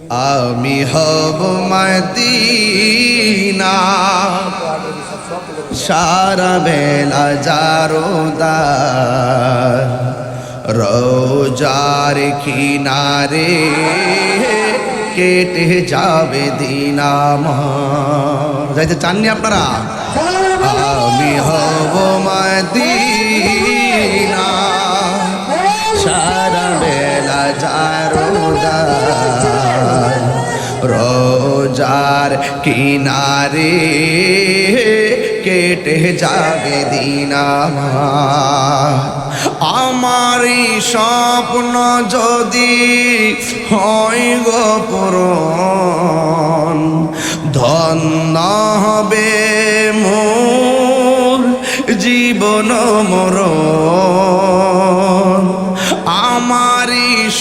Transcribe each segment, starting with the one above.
আমি হব মদিনা। সারা বেলা জারোদার রোজার কিনারে কেটে যাবে দিনাম যাইতে চাননি আপনারা? আমি হব মদিনা। রোজার কিনারে কেটে যাবে দিনাম আমারই স্বপ্ন যদি হয় গোপরণ ধন্য হবে মোর জীবন মরণ।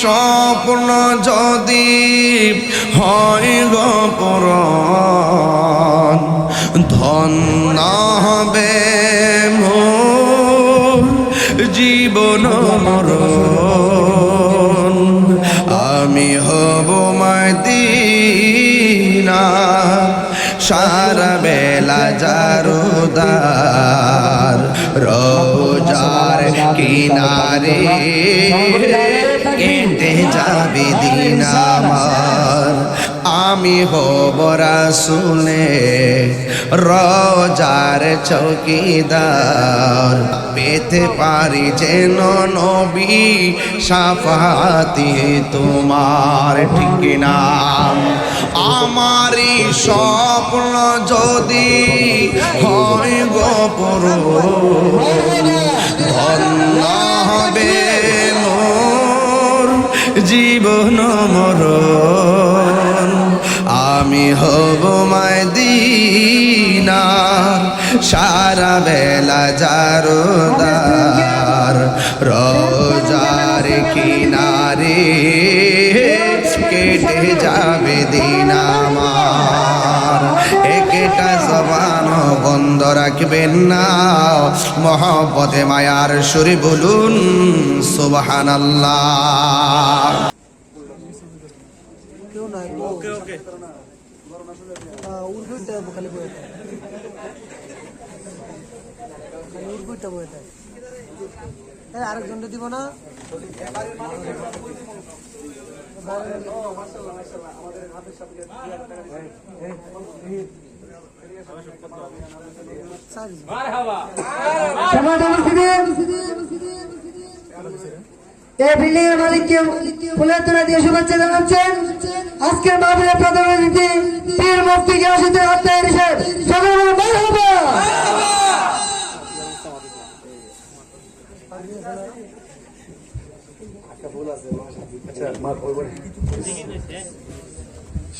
স্বপ্ন যদি হয় গোপরণ ধন্য হবে মোর জীবন মরণ। আমি হব মদিনা সারা বেলা জারুদার রোজার কিনারে কেটে যাবে দিন আমার। আমি হব রাসুলে রোজার চৌকিদার। পেতে পারি যেন নবী সাফাতি তোমার ঠিক নাম আমারই স্বপ্ন যদি হয় গোপর ধন্য হবে মোর জীবন মরণ। আমি হব মদিনার সারা বেলা জারোদার রোজার কিনারে কেটে যাবে দিন আমার জবান বন্ধ রাখবেন না। মহব্বতে মায়ার সুরি বলুন সুবহান আল্লাহ আরেকজনটা দিব না? এই বিল্ডিং এর মালিককে ফুলের তোলা দিয়ে শুভেচ্ছা জানাচ্ছেন। আজকের মাহফিলের প্রধান অতিথি পীর মুফতি গিয়াসুদ্দিন আত্মায় নিষেধ সকল মারহাবা।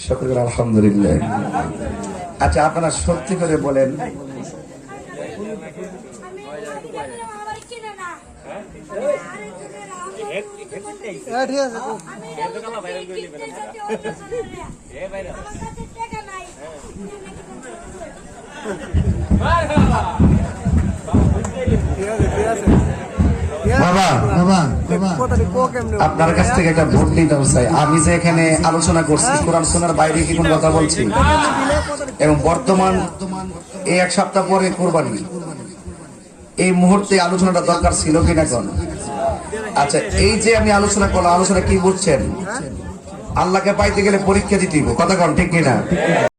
সকলের আলহামদুলিল্লাহ। আচ্ছা আপনারা সত্যি করে বলেন। আমার কিনে না হ্যাঁ ঠিক আছে আপনার কাছ থেকে একটা ভোট নিতে চাই আমি যে এখানে আলোচনা করছি, কোরআন শোনার বাইরে কি কোনো কথা বলছি? এবং বর্তমান এই এক সপ্তাহ পরে কোরবানি। এই মুহূর্তে আলোচনাটা দরকার ছিল কিনা কোন? আচ্ছা এই যে আমি আলোচনা করলাম, আলোচনা কি বুঝছেন? আল্লাহকে পাইতে গেলে পরীক্ষা দিতে কথা কন, ঠিক কিনা?